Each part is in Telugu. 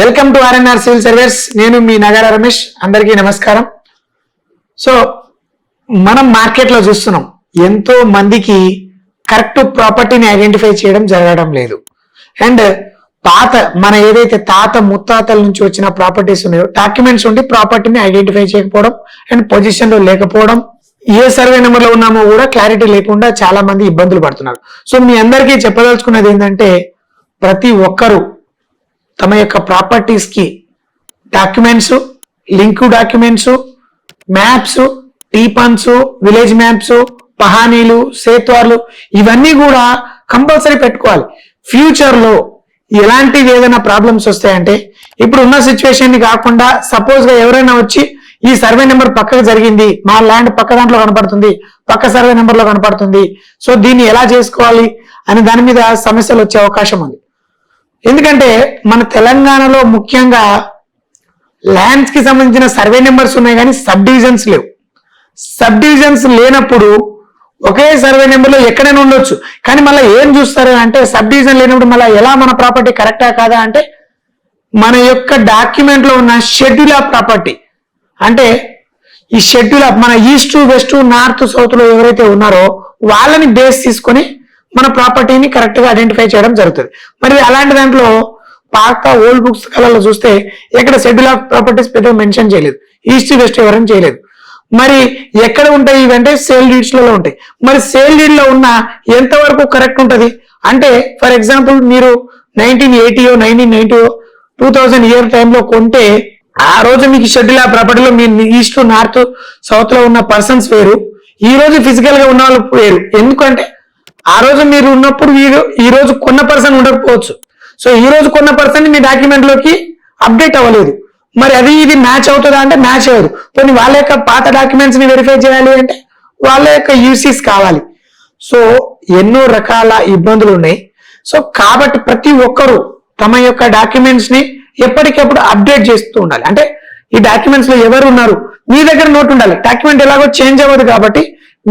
Welcome to RNR civil service నేను మీ నగర రమేష్. అందరికీ నమస్కారం. సో మనం మార్కెట్లో చూస్తున్నాం. ఎంతో మందికి కరెక్ట్ ప్రాపర్టీని ఐడెంటిఫై చేయడం జరగడం లేదు. అండ్ పాత మన ఏదైతే తాత ముత్తాతల నుంచి వచ్చిన ప్రాపర్టీస్ ఉన్నాయో డాక్యుమెంట్స్ ఉండి ప్రాపర్టీని ఐడెంటిఫై చేయకపోవడం అండ్ పొజిషన్లో లేకపోవడం ఏ సర్వే నెంబర్లో ఉన్నామో కూడా క్లారిటీ లేకుండా చాలా మంది ఇబ్బందులు పడుతున్నారు. సో మీ అందరికీ చెప్పదలుచుకున్నది ఏంటంటే ప్రతి ఒక్కరూ తమ యొక్క ప్రాపర్టీస్కి డాక్యుమెంట్స్ లింక్ డాక్యుమెంట్స్ మ్యాప్స్ టీపన్స్ విలేజ్ మ్యాప్స్ పహానీలు సేత్వార్లు ఇవన్నీ కూడా కంపల్సరీ పెట్టుకోవాలి. ఫ్యూచర్లో ఎలాంటివి ఏదైనా ప్రాబ్లమ్స్ వస్తాయంటే ఇప్పుడు ఉన్న సిచ్యువేషన్ కాకుండా సపోజ్గా ఎవరైనా వచ్చి ఈ సర్వే నెంబర్ పక్కకు జరిగింది మా ల్యాండ్ పక్క దాంట్లో కనపడుతుంది పక్క సర్వే నెంబర్లో కనపడుతుంది. సో దీన్ని ఎలా చేసుకోవాలి అనే దాని మీద సమస్యలు వచ్చే అవకాశం ఉంది. ఎందుకంటే మన తెలంగాణలో ముఖ్యంగా ల్యాండ్స్కి సంబంధించిన సర్వే నెంబర్స్ ఉన్నాయి కానీ సబ్ డివిజన్స్ లేవు. సబ్ డివిజన్స్ లేనప్పుడు ఒకే సర్వే నెంబర్లో ఎక్కడైనా ఉండొచ్చు. కానీ మళ్ళీ ఏం చూస్తారు అంటే సబ్ డివిజన్ లేనప్పుడు మళ్ళీ ఎలా మన ప్రాపర్టీ కరెక్టా కాదా అంటే మన యొక్క డాక్యుమెంట్లో ఉన్న షెడ్యూల్ ఆఫ్ ప్రాపర్టీ అంటే ఈ షెడ్యూల్ ఆఫ్ మన ఈస్ట్ వెస్ట్ నార్త్ సౌత్లో ఎవరైతే ఉన్నారో వాళ్ళని బేస్ తీసుకొని మన ప్రాపర్టీని కరెక్ట్గా ఐడెంటిఫై చేయడం జరుగుతుంది. మరి అలాంటి దాంట్లో పాత ఓల్డ్ బుక్స్ కలలో చూస్తే ఎక్కడ షెడ్యూల్ ఆఫ్ ప్రాపర్టీస్ పెద్ద మెన్షన్ చేయలేదు. ఈస్ట్ వెస్ట్ ఎవరైనా చేయలేదు. మరి ఎక్కడ ఉంటాయి ఇవంటే సేల్ డీడ్స్లలో ఉంటాయి. మరి సేల్ డీడ్లో ఉన్న ఎంతవరకు కరెక్ట్ ఉంటుంది? అంటే ఫర్ ఎగ్జాంపుల్ మీరు నైన్టీన్ ఎయిటీయో నైన్టీన్ నైన్టీయో టూ థౌజండ్ ఇయర్ టైంలో కొంటే ఆ రోజు మీకు షెడ్యూల్ ఆ ప్రాపర్టీలో మీ ఈస్ట్ నార్త్ సౌత్లో ఉన్న పర్సన్స్ వేరు. ఈ రోజు ఫిజికల్గా ఉన్న వాళ్ళు వేరు. ఎందుకంటే ఆ రోజు మీరు ఉన్నప్పుడు మీరు ఈ రోజు కొన్న పర్సన్ ఉండకపోవచ్చు. సో ఈ రోజు కొన్న పర్సన్ మీ డాక్యుమెంట్లోకి అప్డేట్ అవ్వలేదు. మరి అది ఇది మ్యాచ్ అవుతుందా అంటే మ్యాచ్ అవ్వదు కొన్ని వాళ్ళ యొక్క పాత డాక్యుమెంట్స్ని వెరిఫై చేయాలి అంటే వాళ్ళ యొక్క యూసీస్ కావాలి. సో ఎన్నో రకాల ఇబ్బందులు ఉన్నాయి. సో కాబట్టి ప్రతి ఒక్కరూ తమ యొక్క డాక్యుమెంట్స్ని ఎప్పటికప్పుడు అప్డేట్ చేస్తూ ఉండాలి. అంటే ఈ డాక్యుమెంట్స్లో ఎవరు ఉన్నారు? మీ దగ్గర నోట్ ఉండాలి. డాక్యుమెంట్ ఎలాగో చేంజ్ అవ్వదు కాబట్టి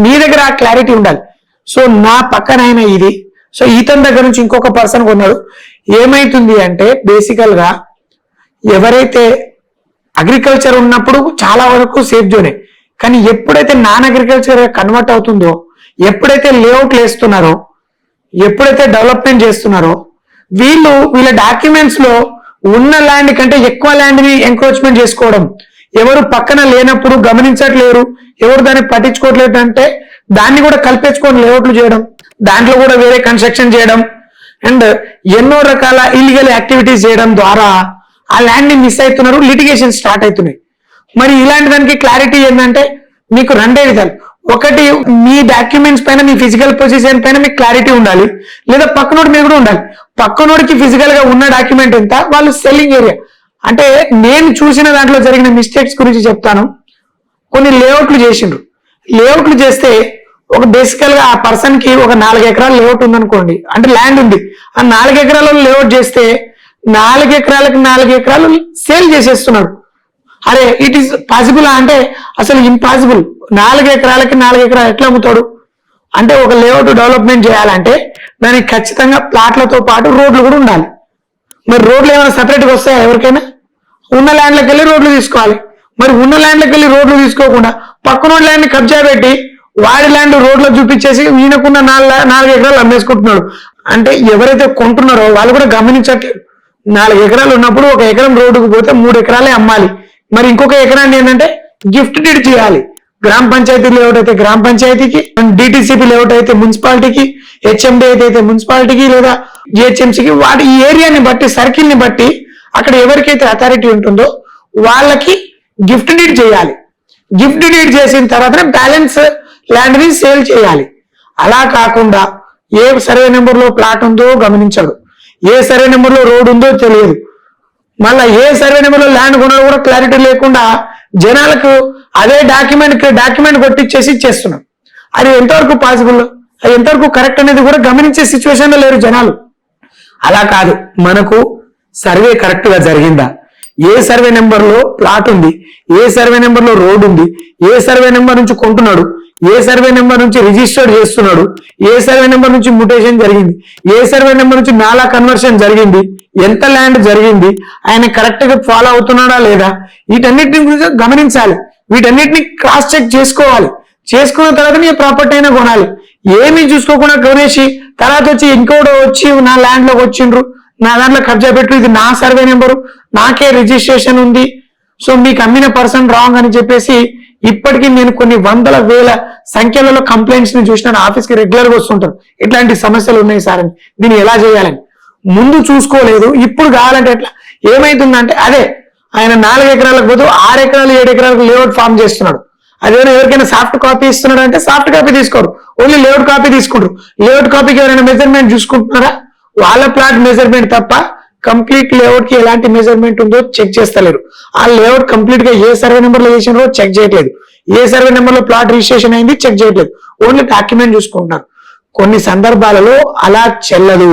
మీ దగ్గర ఆ క్లారిటీ ఉండాలి. సో నా పక్కనైనా ఇది. సో ఇతని దగ్గర నుంచి ఇంకొక పర్సన్ కొన్నాడు. ఏమైతుంది అంటే బేసికల్గా ఎవరైతే అగ్రికల్చర్ ఉన్నప్పుడు చాలా వరకు సేఫ్ జోనే కానీ ఎప్పుడైతే నాన్ అగ్రికల్చర్ కన్వర్ట్ అవుతుందో ఎప్పుడైతే లేఅవుట్లు వేస్తున్నారో ఎప్పుడైతే డెవలప్మెంట్ చేస్తున్నారో వీళ్ళు వీళ్ళ డాక్యుమెంట్స్లో ఉన్న ల్యాండ్ కంటే ఎక్కువ ల్యాండ్ని ఎంక్రోచ్మెంట్ చేసుకోవడం ఎవరు పక్కన లేనప్పుడు గమనించట్లేరు ఎవరు దాన్ని పట్టించుకోవట్లేదు అంటే దాన్ని కూడా కల్పించుకొని లేఅవుట్లు చేయడం దాంట్లో కూడా వేరే కన్స్ట్రక్షన్ చేయడం అండ్ ఎన్నో రకాల ఇల్లీగల్ యాక్టివిటీస్ చేయడం ద్వారా ఆ ల్యాండ్ని మిస్ అవుతున్నారు లిటిగేషన్ స్టార్ట్ అవుతున్నాయి. మరి ఇలాంటి దానికి క్లారిటీ ఏంటంటే మీకు రెండే విధాలు. ఒకటి మీ డాక్యుమెంట్స్ పైన మీ ఫిజికల్ పొజిషన్ పైన మీకు క్లారిటీ ఉండాలి. లేదా పక్కనోడి మీద కూడా ఉండాలి. పక్కనోడికి ఫిజికల్గా ఉన్న డాక్యుమెంట్ ఎంత? వాళ్ళు సెల్లింగ్ ఏరియా అంటే నేను చూసిన దాంట్లో జరిగిన మిస్టేక్స్ గురించి చెప్తాను. కొన్ని లేఅవుట్లు చేసిండ్రు. లేఅవుట్లు చేస్తే ఒక బేసికల్గా ఆ పర్సన్కి ఒక నాలుగు ఎకరాల లేఅవుట్ ఉందనుకోండి. అంటే ల్యాండ్ ఉంది. ఆ నాలుగు ఎకరాల లేఅవుట్ చేస్తే నాలుగు ఎకరాలకు నాలుగు ఎకరాలు సేల్ చేసేస్తున్నాడు అరే ఇట్ ఈస్ పాసిబుల్ అంటే అసలు ఇంపాసిబుల్ నాలుగు ఎకరాలకి నాలుగు ఎకరాలు ఎట్లా అమ్ముతాడు? అంటే ఒక లేఅవుట్ డెవలప్మెంట్ చేయాలంటే దానికి ఖచ్చితంగా ప్లాట్లతో పాటు రోడ్లు కూడా ఉండాలి. మరి రోడ్లు ఏమైనా సపరేట్గా వస్తాయా ఎవరికైనా? ఉన్న ల్యాండ్లకు వెళ్ళి రోడ్లు తీసుకోవాలి. మరి ఉన్న ల్యాండ్లకు వెళ్ళి రోడ్లు తీసుకోకుండా పక్కన ల్యాండ్ కబ్జా పెట్టి వాడి ల్యాండ్ రోడ్లో చూపించేసి ఈయనకున్న నాలుగు నాలుగు ఎకరాలు అమ్మేసుకుంటున్నాడు. అంటే ఎవరైతే కొంటున్నారో వాళ్ళు కూడా గమనించట్లేదు నాలుగు ఎకరాలు ఉన్నప్పుడు ఒక ఎకరం రోడ్డుకు పోతే మూడు ఎకరాలే అమ్మాలి. మరి ఇంకొక ఎకరాన్ని ఏంటంటే గిఫ్ట్ డీడ్ చేయాలి. గ్రామ పంచాయతీ లేఅవుట్ అయితే గ్రామ పంచాయతీకి డిటిసిపి లేఅవుట్ అయితే మున్సిపాలిటీకి హెచ్ఎండి అయితే మున్సిపాలిటీకి లేదా జిహెచ్ఎంసీకి వాటి ఈ ఏరియాని బట్టి సర్కిల్ని బట్టి అక్కడ ఎవరికైతే అథారిటీ ఉంటుందో వాళ్ళకి గిఫ్ట్ డీడ్ చేయాలి. గిఫ్ట్ డీడ్ చేసిన తర్వాత బ్యాలెన్స్ ల్యాండ్ని సేల్ చేయాలి. అలా కాకుండా ఏ సర్వే నెంబర్లో ప్లాట్ ఉందో గమనించడు. ఏ సర్వే నెంబర్లో రోడ్ ఉందో తెలియదు. మళ్ళా ఏ సర్వే నెంబర్లో ల్యాండ్ కొనాలో కూడా క్లారిటీ లేకుండా జనాలకు అదే డాక్యుమెంట్ డాక్యుమెంట్ కొట్టిచ్చేసి ఇచ్చేస్తున్నాం అది ఎంతవరకు పాసిబుల్ అది ఎంతవరకు కరెక్ట్ అనేది కూడా గమనించే సిచ్యువేషన్లో లేరు జనాలు. అలా కాదు. మనకు సర్వే కరెక్ట్గా జరిగిందా? ఏ సర్వే నెంబర్లో ప్లాట్ ఉంది? ఏ సర్వే నెంబర్లో రోడ్ ఉంది? ఏ సర్వే నెంబర్ నుంచి కొంటున్నాడు? ఏ సర్వే నెంబర్ నుంచి రిజిస్టర్డ్ చేస్తున్నాడు? ఏ సర్వే నెంబర్ నుంచి మ్యూటేషన్ జరిగింది? ఏ సర్వే నెంబర్ నుంచి నాలా కన్వర్షన్ జరిగింది? ఎంత ల్యాండ్ జరిగింది? ఆయన కరెక్ట్గా ఫాలో అవుతున్నాడా లేదా? వీటన్నిటిని గురించి గమనించాలి. వీటన్నిటిని క్రాస్ చెక్ చేసుకోవాలి. చేసుకున్న తర్వాత నీ ప్రాపర్టీ అయినా కొనాలి. ఏమీ చూసుకోకుండా కొనేసి తర్వాత వచ్చి ఇంకోటి వచ్చి నా ల్యాండ్లోకి వచ్చిండ్రు. నా దాంట్లో కబ్జా పెట్టు ఇది నా సర్వే నెంబరు నాకే రిజిస్ట్రేషన్ ఉంది. సో మీకు అమ్మిన పర్సన్ రాంగ్ అని చెప్పేసి ఇప్పటికీ నేను కొన్ని వందల వేల సంఖ్యలలో కంప్లైంట్స్ని చూసిన ఆఫీస్కి రెగ్యులర్గా వస్తుంటారు. ఇట్లాంటి సమస్యలు ఉన్నాయి సార్ అని. దీన్ని ఎలా చేయాలని? ముందు చూసుకోలేదు ఇప్పుడు కావాలంటే ఎట్లా? ఏమైతుందంటే అదే ఆయన నాలుగు ఎకరాలకు పోతూ ఆరు ఎకరాలు ఏడు ఎకరాలకు లేఅవుట్ ఫామ్ చేస్తున్నాడు. అదేమైనా ఎవరికైనా సాఫ్ట్ కాపీ ఇస్తున్నాడు అంటే సాఫ్ట్ కాపీ తీసుకోరు. ఓన్లీ లేఅవుట్ కాపీ తీసుకుంటారు. లేఅవుట్ కాపీకి ఎవరైనా మెజర్మెంట్ చూసుకుంటున్నారా? వాళ్ళ ప్లాట్ మెజర్మెంట్ తప్ప కంప్లీట్ లేఅవుట్కి ఎలాంటి మెజర్మెంట్ ఉందో చెక్ చేస్తలేరు. ఆ లేఅవుట్ కంప్లీట్గా ఏ సర్వే నెంబర్లో చేసినారో చెక్ చేయట్లేదు. ఏ సర్వే నెంబర్లో ప్లాట్ రిజిస్ట్రేషన్ అయింది చెక్ చేయట్లేదు. ఓన్లీ డాక్యుమెంట్ చూసుకుంటున్నారు. కొన్ని సందర్భాలలో అలా చెల్లదు.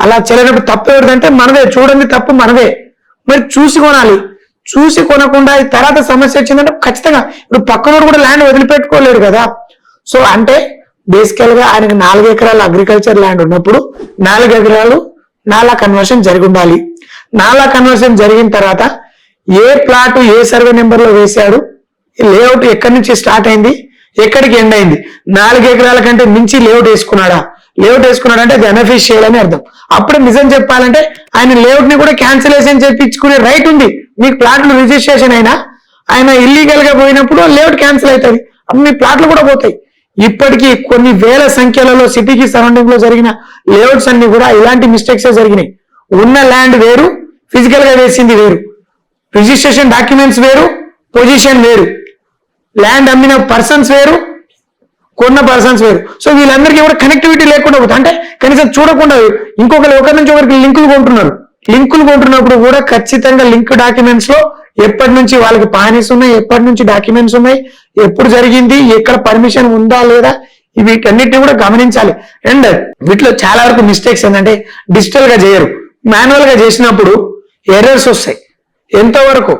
అలా చెల్లనప్పుడు తప్పు ఎవరిదంటే మనదే. చూడండి తప్పు మనదే. మరి చూసి కొనాలి. చూసి కొనకుండా తర్వాత సమస్య వచ్చిందంటే ఖచ్చితంగా ఇప్పుడు పక్కనోడు కూడా ల్యాండ్ వదిలిపెట్టుకోలేడు కదా. సో అంటే బేసికల్గా ఆయనకు నాలుగు ఎకరాలు అగ్రికల్చర్ ల్యాండ్ ఉన్నప్పుడు నాలుగు ఎకరాలు నాలా కన్వర్షన్ జరిగి ఉండాలి. నాలా కన్వర్షన్ జరిగిన తర్వాత ఏ ప్లాట్ ఏ సర్వే నెంబర్లో వేశాడు లేఅవుట్ ఎక్కడి నుంచి స్టార్ట్ అయింది ఎక్కడికి ఎండ్ అయింది? నాలుగు ఎకరాల కంటే మించి లేఅవుట్ వేసుకున్నాడా? లేఅవుట్ వేసుకున్నాడు అంటే అది అన్అఫీషియల్ అని అర్థం. అప్పుడు నిజం చెప్పాలంటే ఆయన లేఅవుట్ని కూడా క్యాన్సిలేషన్ చేయించుకునే రైట్ ఉంది. మీకు ప్లాట్లు రిజిస్ట్రేషన్ అయినా ఆయన ఇల్లీగల్గా పోయినప్పుడు లేఅవుట్ క్యాన్సిల్ అవుతుంది. అప్పుడు మీ ప్లాట్లు కూడా పోతాయి. ఇప్పటికీ కొన్ని వేల సంఖ్యలలో సిటీకి సరౌండింగ్లో జరిగిన లేఅవుట్స్ అన్ని కూడా ఇలాంటి మిస్టేక్స్ జరిగినాయి. ఉన్న ల్యాండ్ వేరు ఫిజికల్గా వేసింది వేరు. రిజిస్ట్రేషన్ డాక్యుమెంట్స్ వేరు పొజిషన్ వేరు. ల్యాండ్ అమ్మిన పర్సన్స్ వేరు కొన్న పర్సన్స్ వేరు. సో వీళ్ళందరికీ కూడా కనెక్టివిటీ లేకుండా పోతుంది. అంటే కనీసం చూడకుండా ఇంకొకరు ఒకరి నుంచి ఒకరికి లింకులు కొంటున్నారు. లింకులు కొంటున్నప్పుడు కూడా ఖచ్చితంగా లింక్ డాక్యుమెంట్స్లో ఎప్పటి నుంచి వాళ్ళకి పానీస్ ఉన్నాయి? ఎప్పటి నుంచి డాక్యుమెంట్స్ ఉన్నాయి? ఎప్పుడు జరిగింది? ఎక్కడ పర్మిషన్ ఉందా లేదా? వీటన్నిటిని కూడా గమనించాలి. అండ్ వీటిలో చాలా వరకు మిస్టేక్స్ ఏంటంటే డిజిటల్గా చేయరు. మాన్యువల్గా చేసినప్పుడు ఎర్రర్స్ వస్తాయి. ఎంతవరకు?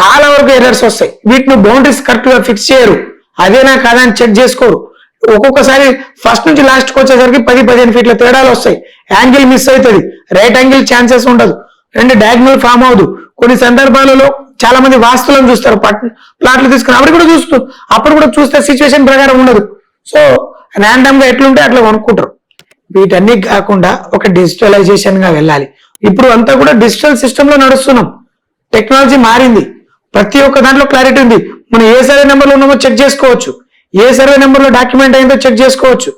చాలా వరకు ఎర్రర్స్ వస్తాయి. వీటిని బౌండరీస్ కరెక్ట్గా ఫిక్స్ చేయరు. అదేనా కాదా అని చెక్ చేసుకోరు. ఒక్కొక్కసారి ఫస్ట్ నుంచి లాస్ట్కి వచ్చేసరికి పది పదిహేను ఫీట్ల తేడాలు వస్తాయి. యాంగిల్ మిస్ అవుతుంది. రైట్ యాంగిల్ ఛాన్సెస్ ఉండదు. అండ్ డయాగ్నల్ ఫామ్ అవదు కొన్ని సందర్భాలలో చాలా మంది వాస్తులను చూస్తారు ప్లాట్లు తీసుకుని అప్పుడు కూడా చూస్తూ అప్పుడు కూడా చూస్తే సిచ్యువేషన్ ప్రకారం ఉండదు. సో ర్యాండమ్గా ఎట్లుంటే అట్లా కొనుక్కుంటారు. వీటన్ని కాకుండా ఒక డిజిటలైజేషన్గా వెళ్ళాలి. ఇప్పుడు అంతా కూడా డిజిటల్ సిస్టమ్లో నడుస్తున్నాం. టెక్నాలజీ మారింది. ప్రతి ఒక్క దాంట్లో క్లారిటీ ఉంది. మనం ఏ సర్వే నెంబర్లో ఉన్నామో చెక్ చేసుకోవచ్చు. ఏ సర్వే నెంబర్లో డాక్యుమెంట్ అయిందో చెక్ చేసుకోవచ్చు.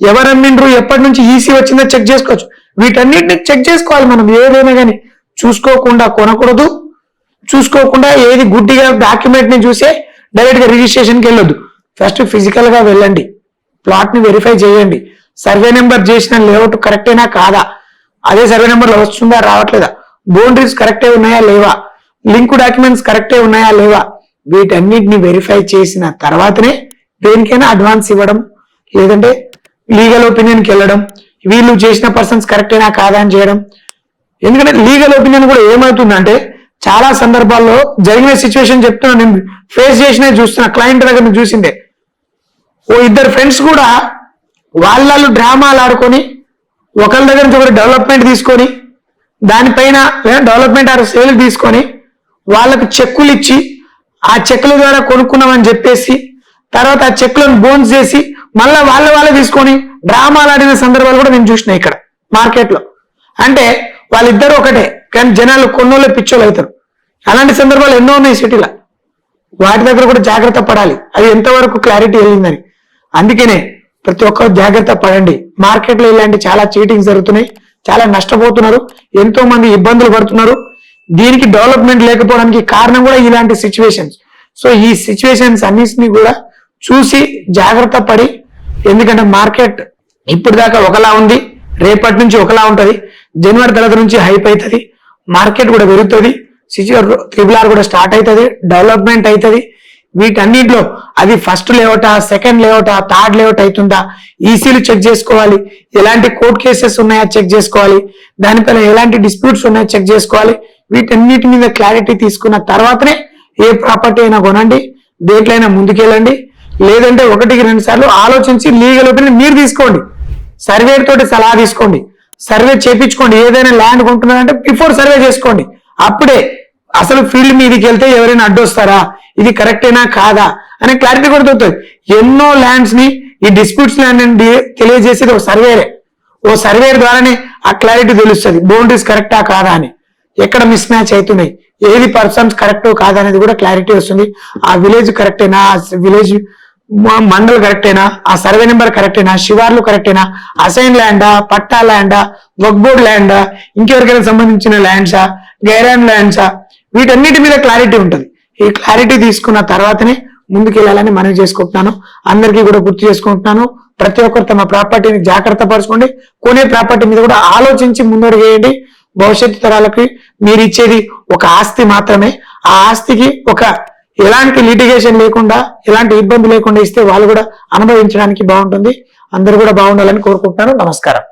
ఎవరు అమ్మిండ్రు ఎప్పటి నుంచి ఈసీ వచ్చిందో చెక్ చేసుకోవచ్చు. వీటన్నిటిని చెక్ చేసుకోవాలి మనం. ఏదైనా కానీ చూసుకోకుండా కొనకూడదు. చూసుకోకుండా ఏది గుడ్డిగా డాక్యుమెంట్ని చూసే డైరెక్ట్గా రిజిస్ట్రేషన్కి వెళ్ళొద్దు. ఫస్ట్ ఫిజికల్గా వెళ్ళండి. ప్లాట్ని వెరిఫై చేయండి. సర్వే నెంబర్ చేసిన లేఅవుట్ కరెక్టేనా కాదా? అదే సర్వే నెంబర్లో వస్తుందా రావట్లేదా? బౌండరీస్ కరెక్టే ఉన్నాయా లేవా? లింక్ డాక్యుమెంట్స్ కరెక్టే ఉన్నాయా లేవా? వీటన్నిటిని వెరిఫై చేసిన తర్వాతనే దేనికైనా అడ్వాన్స్ ఇవ్వడం లేదంటే లీగల్ ఒపీనియన్కి వెళ్ళడం వీళ్ళు చేసిన పర్సన్స్ కరెక్టేనా కాదా అని చేయడం. ఎందుకంటే లీగల్ ఒపీనియన్ కూడా ఏమవుతుందంటే చాలా సందర్భాల్లో జరిగిన సిచ్యువేషన్ చెప్తున్నా నేను ఫేస్ చేసినా చూస్తున్నా క్లయింట్ దగ్గర నుంచి చూసిందే. ఓ ఇద్దరు ఫ్రెండ్స్ కూడా వాళ్ళు డ్రామాలు ఆడుకొని ఒకరి దగ్గర నుంచి ఒకరు డెవలప్మెంట్ తీసుకొని దానిపైన డెవలప్మెంట్ ఆర్ సేల్ తీసుకొని వాళ్ళకు చెక్కులు ఇచ్చి ఆ చెక్కుల ద్వారా కొనుక్కున్నామని చెప్పేసి తర్వాత ఆ చెక్కులను బోన్స్ చేసి మళ్ళీ వాళ్ళ వాళ్ళే తీసుకొని డ్రామాలు ఆడిన సందర్భాలు కూడా నేను చూసిన ఇక్కడ మార్కెట్లో అంటే వాళ్ళిద్దరు ఒకటే. కానీ జనాలు కొన్నోళ్ళే పిచ్చోళ్ళు అవుతారు. అలాంటి సందర్భాలు ఎన్నో ఉన్నాయి సిటీలో. వాటి దగ్గర కూడా జాగ్రత్త పడాలి. అది ఎంతవరకు క్లారిటీ వెళ్ళిందని అందుకనే ప్రతి ఒక్కరు జాగ్రత్త పడండి. మార్కెట్లో ఇలాంటి చాలా చీటింగ్ జరుగుతున్నాయి. చాలా నష్టపోతున్నారు. ఎంతో మంది ఇబ్బందులు పడుతున్నారు. దీనికి డెవలప్మెంట్ లేకపోవడానికి కారణం కూడా ఇలాంటి సిచ్యువేషన్స్ సో ఈ సిచ్యువేషన్స్ అన్నిటిని కూడా చూసి జాగ్రత్త పడి ఎందుకంటే మార్కెట్ ఇప్పుడు దాకా ఒకలా ఉంది. రేపటి నుంచి ఒకలా ఉంటుంది. జనవరి తర్వాత నుంచి హైప్ అవుతుంది. మార్కెట్ కూడా పెరుగుతుంది త్రిబుల్ ఆర్ కూడా స్టార్ట్ అవుతుంది డెవలప్మెంట్ అవుతుంది. వీటన్నిటిలో అది ఫస్ట్ లేఅవుటా సెకండ్ లేఅవుటా థర్డ్ లేఅవుట్ అవుతుందా? ఈసీలు చెక్ చేసుకోవాలి. ఎలాంటి కోర్ట్ కేసెస్ ఉన్నాయా చెక్ చేసుకోవాలి. దానిపైన ఎలాంటి డిస్ప్యూట్స్ ఉన్నాయో చెక్ చేసుకోవాలి. వీటన్నిటి మీద క్లారిటీ తీసుకున్న తర్వాతనే ఏ ప్రాపర్టీ అయినా కొనండి దేంట్లైనా అయినా ముందుకెళ్ళండి. లేదంటే ఒకటికి రెండు సార్లు ఆలోచించి లీగల్ ఒపీనియన్ మీరు తీసుకోండి. సర్వేర్ తోటి సలహా తీసుకోండి. సర్వే చేపించుకోండి. ఏదైనా ల్యాండ్ కొంటున్నారంటే బిఫోర్ సర్వే చేసుకోండి. అప్పుడే అసలు ఫీల్డ్ మీదకి వెళ్తే ఎవరైనా అడ్డొస్తారా? ఇది కరెక్టేనా కాదా? అనే క్లారిటీ కూడా దొరుకుతుంది. ఎన్నో ల్యాండ్స్ని ఈ డిస్ప్యూట్స్ ల్యాండ్ అని తెలియజేసేది ఒక సర్వేరే. ఓ సర్వేర్ ద్వారానే ఆ క్లారిటీ తెలుస్తుంది. బౌండరీస్ కరెక్టా కాదా అని. ఎక్కడ మిస్ మ్యాచ్ అవుతున్నాయి? ఏది పర్సన్స్ కరెక్ట్ కాదా అనేది కూడా క్లారిటీ వస్తుంది. ఆ విలేజ్ కరెక్టేనా? ఆ విలేజ్ మండల్ కరెక్టేనా ఆ సర్వే నెంబర్ కరెక్టేనా శివార్లు కరెక్టేనా అసైన్ ల్యాండా పట్టా ల్యాండా వక్బోర్డ్ ల్యాండా ఇంకెవరికైనా సంబంధించిన ల్యాండ్సా గైరాన్ ల్యాండ్సా వీటన్నిటి మీద క్లారిటీ ఉంటుంది. ఈ క్లారిటీ తీసుకున్న తర్వాతనే ముందుకెళ్ళాలని మనవి చేసుకుంటున్నాను. అందరికీ కూడా గుర్తు చేసుకుంటున్నాను. ప్రతి ఒక్కరు తమ ప్రాపర్టీని జాగ్రత్త పరచుకోండి. కొనే ప్రాపర్టీ మీద కూడా ఆలోచించి ముందడుగు వేయండి. భవిష్యత్తు తరాలకి మీరు ఇచ్చేది ఒక ఆస్తి మాత్రమే. ఆ ఆస్తికి ఒక ఎలాంటి లిటిగేషన్ లేకుండా ఎలాంటి ఇబ్బంది లేకుండా ఇస్తే వాళ్ళు కూడా అనుభవించడానికి బాగుంటుంది. అందరూ కూడా బాగుండాలని కోరుకుంటున్నాను. నమస్కారం.